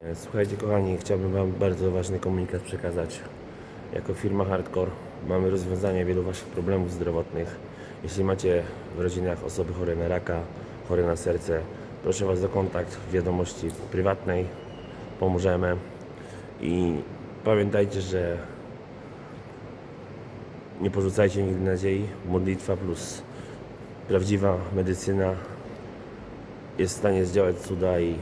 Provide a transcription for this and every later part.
E, Słuchajcie kochani, chciałbym Wam bardzo ważny komunikat przekazać. Jako firma Hardcore mamy rozwiązanie wielu Waszych problemów zdrowotnych. Jeśli macie w rodzinach osoby chore na raka, chore na serce, proszę Was o kontakt w wiadomości prywatnej. Pomożemy. I pamiętajcie, że nie porzucajcie nigdy nadziei. Modlitwa plus prawdziwa medycyna jest w stanie zdziałać cuda i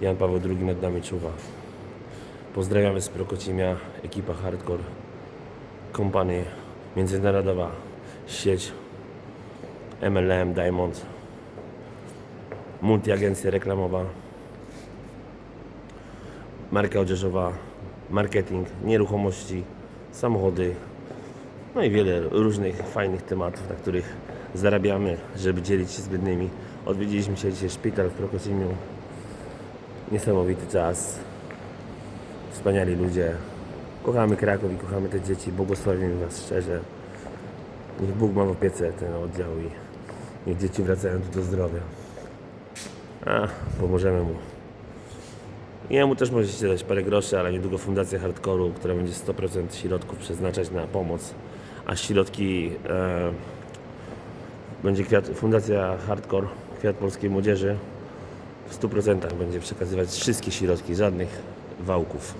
Jan Paweł II nad nami czuwa. Pozdrawiamy z Prokocimia, ekipa Hardcore Company, międzynarodowa sieć MLM Diamond, multiagencja reklamowa, marka odzieżowa, marketing, nieruchomości, samochody, no i wiele różnych fajnych tematów, na których zarabiamy, żeby dzielić się z biednymi. Odwiedziliśmy się dzisiaj szpital w Prokocimiu. Niesamowity czas. Wspaniali ludzie. Kochamy Kraków i kochamy te dzieci. Błogosławimy Was szczerze. Niech Bóg ma w opiece ten oddział i niech dzieci wracają tu do zdrowia. A, pomożemy mu. Jemu też możecie dać parę groszy, ale niedługo Fundacja Hardkoru, która będzie 100% środków przeznaczać na pomoc, a środki e, będzie kwiat, Fundacja Hardcore, Kwiat Polskiej Młodzieży w 100% będzie przekazywać wszystkie środki, żadnych wałków.